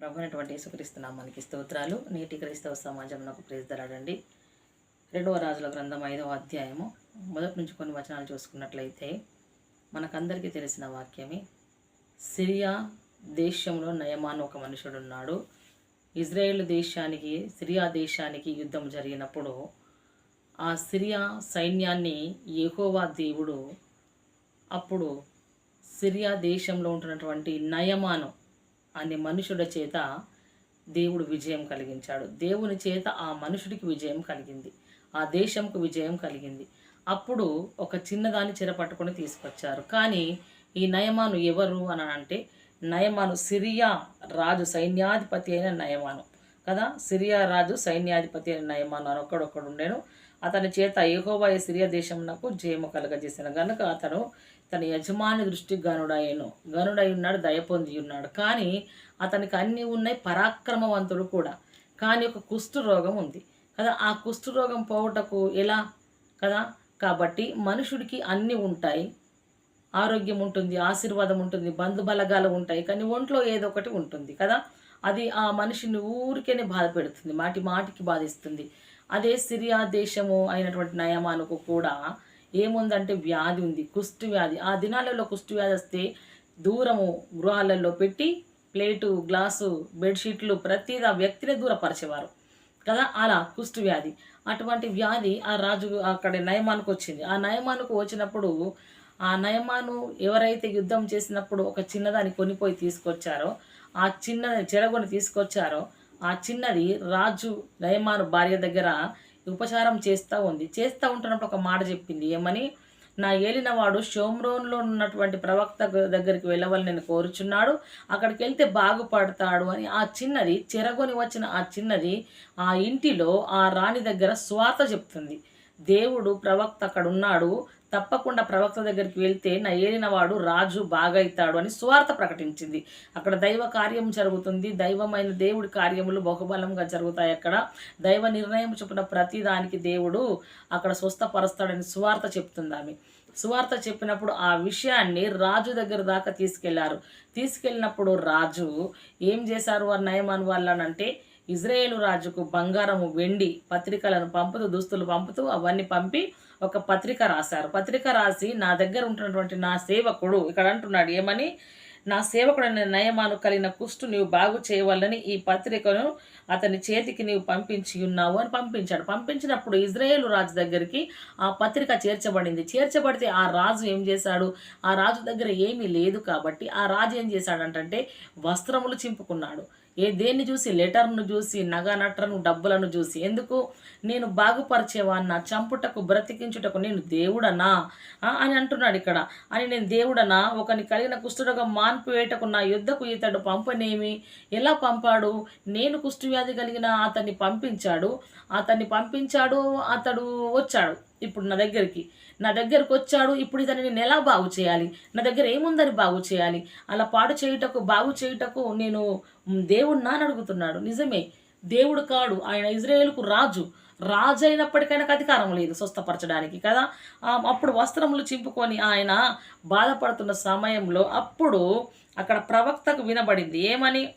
ప్రభునటువంటి యేసుక్రీస్తున్నాం మనకి స్తోత్రాలు. నేటి క్రైస్తవ సమాజం నాకు ప్రేజ్దలాడండి రెండవ రాజుల గ్రంథం ఐదవ అధ్యాయము. మొదటి నుంచి కొన్ని వచనాలు చూసుకున్నట్లయితే మనకందరికీ తెలిసిన వాక్యమే సిరియా దేశంలో నయమాన్ ఒక మనుషుడు ఉన్నాడు ఇజ్రాయేల్ దేశానికి సిరియా దేశానికి యుద్ధం జరిగినప్పుడు ఆ సిరియా సైన్యాన్ని ఎహోవా దేవుడు అప్పుడు సిరియా దేశంలో ఉంటున్నటువంటి నయమాను అనే మనుషుల చేత దేవుడు విజయం కలిగించాడు. దేవుని చేత ఆ మనుషుడికి విజయం కలిగింది. ఆ దేశంకు విజయం కలిగింది. అప్పుడు ఒక చిన్నదాన్ని చిరపట్టుకొని తీసుకొచ్చారు. కానీ ఈ నయమాను ఎవరు అని అంటే నయమాను సిరియా రాజు సైన్యాధిపతి అయిన నయమాను. కదా? సిరియా రాజు సైన్యాధిపతి అయిన నయమాను అని ఒక్కడొక్కడు ఉండేను. అతని చేత యెహోవా సిరియా దేశమునకు జయము కలగజేసిన గనుక అతను తన యజమాని దృష్టి గనుడయ్యను. గనుడై ఉన్నాడు దయపొంది ఉన్నాడు కానీ అతనికి అన్నీ ఉన్నాయి పరాక్రమవంతుడు కూడా. కానీ ఒక కుష్టు రోగం ఉంది. కదా ఆ కుష్టు రోగం పోవుటకు ఎలా? కదా కాబట్టి మనుషుడికి అన్నీ ఉంటాయి. ఆరోగ్యం ఉంటుంది ఆశీర్వాదం ఉంటుంది బంధుబలగాలు ఉంటాయి. కానీ ఒంట్లో ఏదో ఒకటి ఉంటుంది. కదా అది ఆ మనిషిని ఊరికేనే బాధ పెడుతుంది మాటి మాటికి బాధిస్తుంది. అదే సిరియా దేశము అయినటువంటి నయమానుకు కూడా ఏముందంటే వ్యాధి ఉంది కుష్టి వ్యాధి. ఆ దినాలలో కుష్టు వ్యాధి వస్తే దూరము గృహాలలో పెట్టి ప్లేటు గ్లాసు బెడ్షీట్లు ప్రతిదీ ఆ వ్యక్తిని దూరపరిచేవారు కదా అలా కుష్టి వ్యాధి. అటువంటి వ్యాధి ఆ రాజు అక్కడ నయమానికి వచ్చింది. ఆ నయమానికి వచ్చినప్పుడు ఆ నయమాను ఎవరైతే యుద్ధం చేసినప్పుడు ఒక చిన్నదాన్ని కొనిపోయి తీసుకొచ్చారో ఆ చిన్నది చెరగొని తీసుకొచ్చారో ఆ చిన్నది రాజు రయమాను భార్య దగ్గర ఉపచారం చేస్తూ ఉంది. చేస్తూ ఉంటున్నప్పుడు ఒక మాట చెప్పింది. ఏమని? నా ఏలినవాడు షోమ్రోన్లో ఉన్నటువంటి ప్రవక్త దగ్గరికి వెళ్ళవాలని నేను కోరుచున్నాడు. అక్కడికి వెళ్తే బాగుపడతాడు అని ఆ చిన్నది చెరగొని వచ్చిన ఆ చిన్నది ఆ ఇంటిలో ఆ రాణి దగ్గర స్వార్థ చెప్తుంది. దేవుడు ప్రవక్త అక్కడ ఉన్నాడు తప్పకుండా ప్రవక్త దగ్గరికి వెళ్తే నా ఏలినవాడు రాజు బాగైతాడు అని స్వార్థ ప్రకటించింది. అక్కడ దైవ కార్యం జరుగుతుంది. దైవమైన దేవుడి కార్యములు బహుబలంగా జరుగుతాయి అక్కడ. దైవ నిర్ణయం చెప్పిన ప్రతి దానికి దేవుడు అక్కడ స్వస్థపరుస్తాడని సువార్త చెప్తుంది ఆమె. సువార్త చెప్పినప్పుడు ఆ విషయాన్ని రాజు దగ్గర దాకా తీసుకెళ్ళారు. తీసుకెళ్ళినప్పుడు రాజు ఏం చేశారు వారు నయమాన్ వాళ్ళనంటే ఇజ్రాయేలు రాజుకు బంగారము వెండి పత్రికలను పంపుతూ దుస్తులు పంపుతూ అవన్నీ పంపి ఒక పత్రిక రాశారు. పత్రిక రాసి నా దగ్గర ఉంటున్నటువంటి నా సేవకుడు ఇక్కడ అంటున్నాడు ఏమని? నా సేవకుడైన నయమాను కలిగిన కుష్టు నీవు బాగు చేయవాలని ఈ పత్రికను అతని చేతికి నీవు పంపించి ఉన్నావు అని పంపించాడు. పంపించినప్పుడు ఇజ్రాయేల్ రాజు దగ్గరికి ఆ పత్రిక చేర్చబడింది. చేర్చబడితే ఆ రాజు ఏం చేశాడు? ఆ రాజు దగ్గర ఏమీ లేదు కాబట్టి ఆ రాజు ఏం చేశాడంటే వస్త్రములు చింపుకున్నాడు. ఏ దేన్ని చూసి లెటర్ను చూసి నగ నటను డబ్బులను చూసి ఎందుకు? నేను బాగుపరిచేవాన్న చంపుటకు బ్రతికించుటకు నేను దేవుడనా? ఆ, అని అంటున్నాడు ఇక్కడ. అని నేను దేవుడనా? ఒకని కలిగిన కుష్ఠరోగం మాన్పివేటకు నా యుద్ధకు ఇతడు పంపనేమి? ఎలా పంపాడు? నేను కుష్ఠవ్యాధి కలిగిన అతన్ని పంపించాడు. అతన్ని పంపించాడు అతడు వచ్చాడు. ఇప్పుడు నా దగ్గరికి. నా దగ్గరకు వచ్చాడు ఇప్పుడు ఇతని నేను ఎలా బాగు చేయాలి? నా దగ్గర ఏముందని బాగు చేయాలి? అలా పాడు చేయుటకు బాగు చేయుటకు నేను దేవుడినా అని అడుగుతున్నాడు. నిజమే దేవుడు కాడు. ఆయన ఇజ్రాయేల్కు రాజు. రాజు అయినప్పటికైనా అధికారం లేదు స్వస్థపరచడానికి కదా? అప్పుడు వస్త్రములు చింపుకొని ఆయన బాధపడుతున్న సమయంలో అప్పుడు అక్కడ ప్రవక్తకు వినబడింది. ఏమని?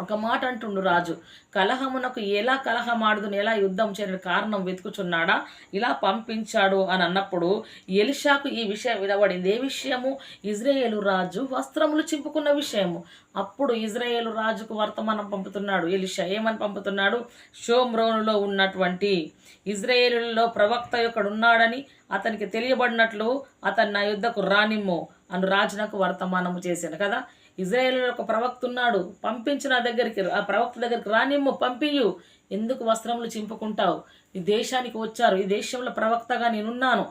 ఒక మాట అంటుండు రాజు కలహమునకు ఎలా కలహమాడుదును? ఎలా యుద్ధం చేయని కారణం వెతుకుచున్నాడా? ఇలా పంపించాడు అని అన్నప్పుడు ఎలిషాకు ఈ విషయం వినబడింది. ఏ విషయము? ఇజ్రాయేలు రాజు వస్త్రములు చింపుకున్న విషయము. అప్పుడు ఇజ్రాయేలు రాజుకు వర్తమానం పంపుతున్నాడు ఎలిషా. ఏమని పంపుతున్నాడు? షోమ్రోనులో ఉన్నటువంటి ఇజ్రాయేలులో ప్రవక్త యొక్కడు ఉన్నాడని అతనికి తెలియబడినట్లు అతను నా యుద్ధకు రానిమ్ము అను రాజునకు వర్తమానము చేశాను కదా. ఇజ్రాయేల్ ఒక ప్రవక్త ఉన్నాడు పంపించు నా దగ్గరికి ఆ ప్రవక్త దగ్గరికి రానిమ్ము పంపియు ఎందుకు వస్త్రములు చింపుకుంటావు? ఈ దేశానికి వచ్చారు ఈ దేశంలో ప్రవక్తగా నేనున్నాను.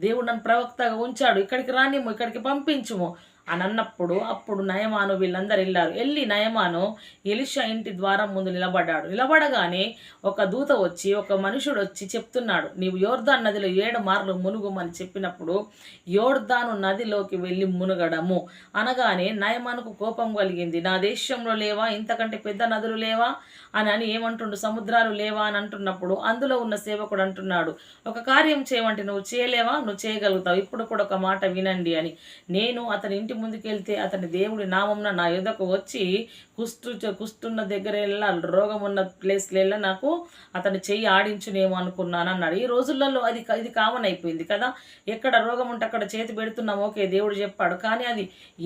దేవుడు నన్ను ప్రవక్తగా ఉంచాడు. ఇక్కడికి రానిమ్ము ఇక్కడికి పంపించుము. అని అన్నప్పుడు అప్పుడు నయమాను వీళ్ళందరూ వెళ్ళారు. వెళ్ళి నయమాను ఎలిషా ఇంటి ద్వారం ముందు నిలబడ్డాడు. నిలబడగానే ఒక దూత వచ్చి ఒక మనుషుడు వచ్చి చెప్తున్నాడు నీవు యోర్దాన్ నదిలో ఏడు మార్లు మునుగుమని చెప్పినప్పుడు యోర్దాను నదిలోకి వెళ్ళి మునుగడము. అనగానే నయమానుకు కోపం కలిగింది నా దేశంలో లేవా? ఇంతకంటే పెద్ద నదులు లేవా? అని అని ఏమంటుండు సముద్రాలు లేవా? అని అంటున్నప్పుడు అందులో ఉన్న సేవకుడు అంటున్నాడు ఒక కార్యం చేయమంటే నువ్వు చేయలేవా? నువ్వు చేయగలుగుతావు. ఇప్పుడు కూడా ఒక మాట వినండి అని. నేను అతని ఇంటి ఇంటి ముందుకెళ్తే అతని దేవుడి నామంన నా యుద్ధకు వచ్చి కుస్తు కుస్తున్న దగ్గర రోగం ఉన్న ప్లేస్లో నాకు అతని చెయ్యి ఆడించునేమో అనుకున్నాను అన్నాడు ఈ రోజులలో అది ఇది కామన్ అయిపోయింది కదా. ఎక్కడ రోగం ఉంటే అక్కడ చేతి పెడుతున్నాం ఓకే దేవుడు చెప్పాడు. కానీ అది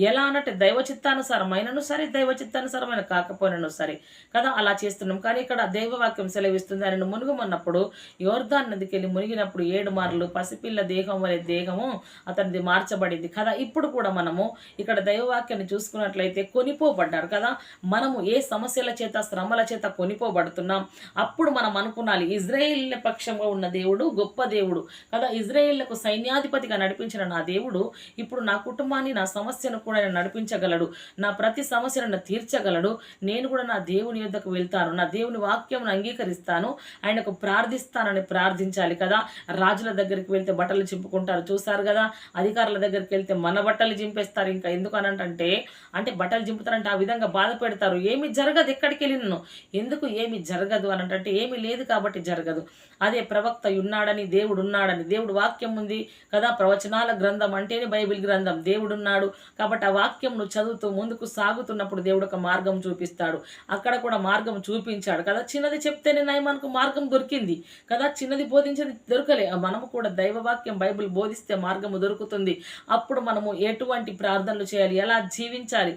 ఎలా అన్నట్టు దైవ చిత్తానుసారమైనను సరే దైవ చిత్తానుసారమైన కాకపోయినను సరే కదా అలా చేస్తున్నాం. కానీ ఇక్కడ దైవవాక్యం సెలవిస్తుంది. ఆయన మునుగుమన్నప్పుడు యోర్ధాన్ నదికి వెళ్ళి మునిగినప్పుడు ఏడు మార్లు పసిపిల్ల దేహం వలె దేహము అతనిది మార్చబడింది కదా. ఇప్పుడు కూడా మనము ఇక్కడ దైవవాక్యాన్ని చూసుకున్నట్లయితే కొనిపోబడ్డారు కదా. మనము ఏ సమస్యల చేత శ్రమల చేత కొనిపోబడుతున్నాం? అప్పుడు మనం అనుకున్నాలి ఇజ్రాయిల్ పక్షంగా ఉన్న దేవుడు గొప్ప దేవుడు కదా. ఇజ్రాయేళ్ళకు సైన్యాధిపతిగా నడిపించిన నా దేవుడు ఇప్పుడు నా కుటుంబాన్ని నా సమస్యను కూడా ఆయన నడిపించగలడు. నా ప్రతి సమస్యను తీర్చగలడు. నేను కూడా నా దేవుని యొద్దకు వెళ్తాను. నా దేవుని వాక్యం అంగీకరిస్తాను. ఆయనకు ప్రార్థిస్తానని ప్రార్థించాలి కదా. రాజుల దగ్గరికి వెళ్తే బట్టలు చింపుకుంటారు. చూశారు కదా? అధికారుల దగ్గరికి వెళ్తే మన బట్టలు చింపేస్తారు. ఇంకా ఎందుకు అనంటే అంటే బట్టలు చింపుతారంటే ఆ విధంగా బాధ పెడతారు. ఏమి జరగదు ఎక్కడికి వెళ్ళినను ఎందుకు ఏమి జరగదు అని అంటే ఏమి లేదు కాబట్టి జరగదు. అదే ప్రవక్త ఉన్నాడని దేవుడు ఉన్నాడని. దేవుడు వాక్యం ఉంది కదా ప్రవచనాల గ్రంథం అంటేనే బైబిల్ గ్రంథం. దేవుడు ఉన్నాడు కాబట్టి ఆ వాక్యం నువ్వు చదువుతూ ముందుకు సాగుతున్నప్పుడు దేవుడు ఒక మార్గం చూపిస్తాడు. అక్కడ కూడా మార్గం చూపించాడు కదా. చిన్నది చెప్తేనే నయం మనకు మార్గం దొరికింది కదా. చిన్నది బోధించేది దొరకలే. మనము కూడా దైవవాక్యం బైబిల్ బోధిస్తే మార్గము దొరుకుతుంది. అప్పుడు మనము ఎటువంటి ప్రార్థనలు చేయాలి. ఎలా జీవించాలి?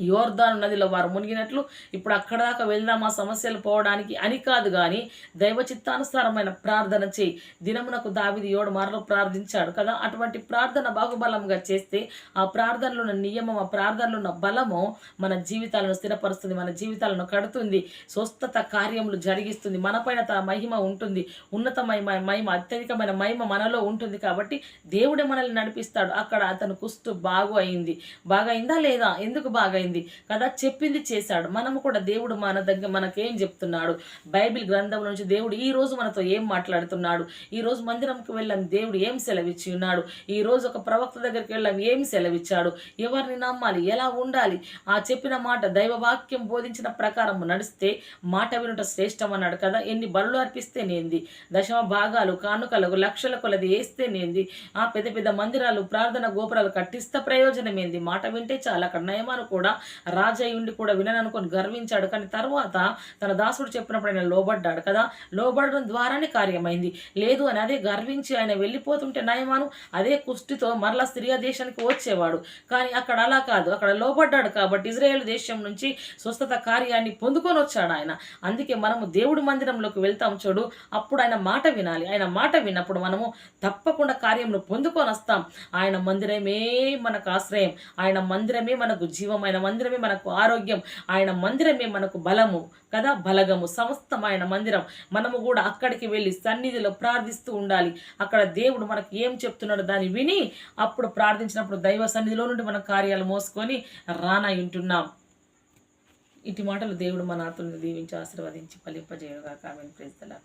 యోర్దాను నదిలో వారు మునిగినట్లు ఇప్పుడు అక్కడ దాకా వెళ్దాం ఆ సమస్యలు పోవడానికి అని కాదు కానీ దైవ చిత్తానుసారమైన ప్రార్థన చేయి. దినమునకు దావిది ఏడు మార్లు ప్రార్థించాడు కదా. అటువంటి ప్రార్థన బాహుబలంగా చేస్తే ఆ ప్రార్థనలో ఉన్న నియమం ఆ ప్రార్థనలో ఉన్న బలము మన జీవితాలను స్థిరపరుస్తుంది మన జీవితాలను కడుతుంది స్వస్థత కార్యములు జరిగిస్తుంది మనపైన తన మహిమ ఉంటుంది ఉన్నతమైన మహిమ అత్యధికమైన మహిమ మనలో ఉంటుంది కాబట్టి దేవుడే మనల్ని నడిపిస్తాడు. అక్కడ అతను కుస్తు బాగు అయింది. బాగా అయిందా లేదా? ఎందుకు బాగా అయిపోయింది కదా? చెప్పింది చేశాడు. మనము కూడా దేవుడు మన దగ్గర మనకేం చెప్తున్నాడు? బైబిల్ గ్రంథం నుంచి దేవుడు ఈ రోజు మనతో ఏం మాట్లాడుతున్నాడు? ఈ రోజు మందిరంకి వెళ్ళాం దేవుడు ఏం సెలవిచ్చి ఉన్నాడు? ఈ రోజు ఒక ప్రవక్త దగ్గరికి వెళ్ళాం ఏం సెలవిచ్చాడు? ఎవరిని నమ్మాలి? ఎలా ఉండాలి? ఆ చెప్పిన మాట దైవవాక్యం బోధించిన ప్రకారం నడిస్తే మాట వినుట శ్రేష్టం అన్నాడు కదా? ఎన్ని బరులు అర్పిస్తే నేంది? దశమ భాగాలు కానుకలకు లక్షల కొలది వేస్తే నేంది? ఆ పెద్ద పెద్ద మందిరాలు ప్రార్థన గోపురాలు కట్టిస్తే ప్రయోజనం ఏంది మాట వింటే చాలా. అక్కడ నయమాను కూడా రాజయ్య ఉండి కూడా వినననుకొని గర్వించాడు. కానీ తర్వాత తన దాసుడు చెప్పినప్పుడు ఆయన లోబడ్డాడు కదా? లోబడడం ద్వారానే కార్యమైంది. లేదు అని అదే గర్వించి ఆయన వెళ్ళిపోతుంటే నయమాను అదే కుష్టితో మరలా సిరియా దేశానికి వచ్చేవాడు. కానీ అక్కడ అలా కాదు. అక్కడ లోబడ్డాడు కాబట్టి ఇజ్రాయేల్ దేశం నుంచి స్వస్థత కార్యాన్ని పొందుకొని వచ్చాడు ఆయన. అందుకే మనము దేవుడి మందిరంలోకి వెళ్తాం చూడు. అప్పుడు ఆయన మాట వినాలి. ఆయన మాట విన్నప్పుడు మనము తప్పకుండా కార్యంను పొందుకొని వస్తాం. ఆయన మందిరమే మనకు ఆశ్రయం. ఆయన మందిరమే మనకు జీవం ఆయన మందిరమే మనకు ఆరోగ్యం. ఆయన మందిరమే మనకు బలము. కదా? బలగము. సమస్తం ఆయన మందిరం. మనము కూడా అక్కడికి వెళ్ళి సన్నిధిలో ప్రార్థిస్తూ ఉండాలి. అక్కడ దేవుడు మనకు ఏం చెప్తున్నాడో దాన్ని విని అప్పుడు ప్రార్థించినప్పుడు దైవ సన్నిధిలో నుండి మన కార్యాలు మోసుకొని రానా వింటున్నాం ఇటు మాటలు దేవుడు మన ఆత్మని దీవించి ఆశీర్వదించి ఫలింపజేయగా కామెంట్ ప్రేస్తలా